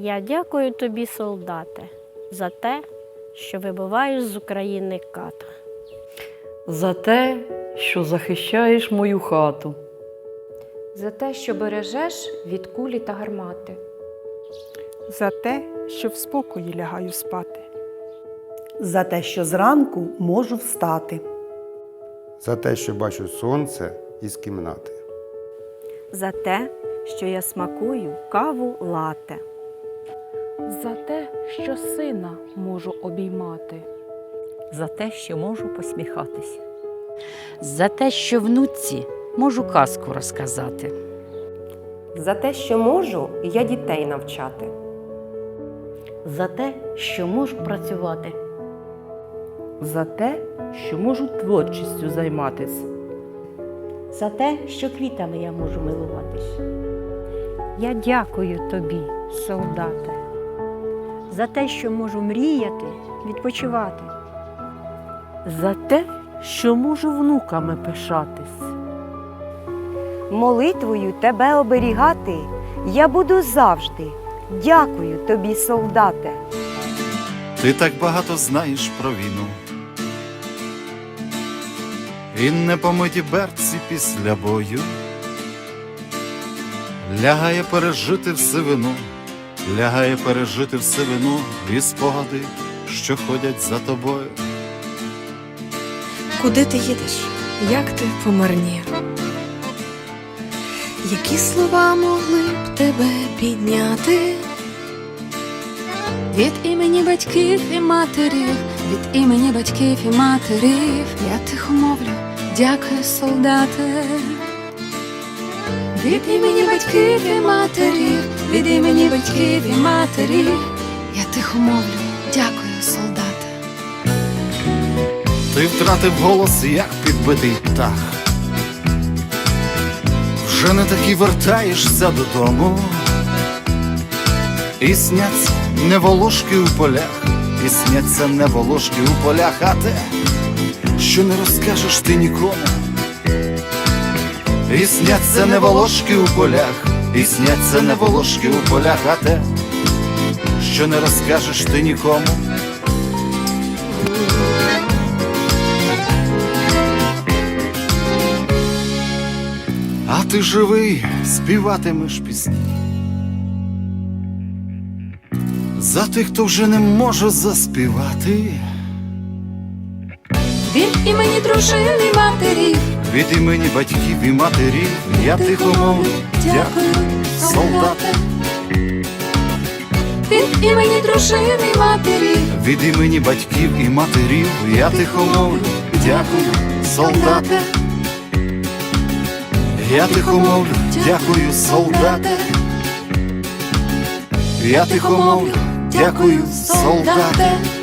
Я дякую тобі, солдате, за те, що вибиваєш з України ката. За те, що захищаєш мою хату. За те, що бережеш від кулі та гармати. за те, що в спокої лягаю спати, за те, що зранку можу встати, за те, що бачу сонце із кімнати, за те, що я смакую каву лате. За те, що сина можу обіймати. за те, що можу посміхатися. За те, що внуці можу казку розказати. За те, що можу, я дітей навчати. За те, що можу працювати. За те, що можу творчістю займатися. За те, що квітами я можу милуватись. Я дякую тобі, солдате, за те, що можу мріяти, відпочивати. За те, що можу внуками пишатись. Молитвою тебе оберігати я буду завжди. Дякую тобі, солдате. Ти так багато знаєш про війну. І непомиті берці після бою лягає пережити в сивину, лягає пережити в сивину і спогади, що ходять за тобою. Куди ти їдеш? Як ти помарнів? Які слова могли б тебе підняти? Від імені батьків і матерів, від імені батьків і матерів, я тихо мовлю, дякую, солдате. Від імені батьків і матерів, від імені батьків і матерів, я тихо мовлю, дякую, солдате. Ти втратив голос, як підбитий птах. Вже не таки вертаєшся додому. І сняться неволошки у полях, і сняться неволошки у полях, а те, що не розкажеш ти нікому. І сняться неволошки у полях, і сняться неволошки у полях, а те, що не розкажеш ти нікому. А ти живий, співатимеш пісні. За тих, хто вже не може заспівати, Від імені дружини і матерів, від імені батьків і матерів, я тихо мовлю, дякую, солдате, від імені дружини і матерів, від імені батьків і матерів, я тихо мовлю, дякую, солдате, я тихо мовлю, дякую, солдате, я тихо мовлю, дякую, солдате.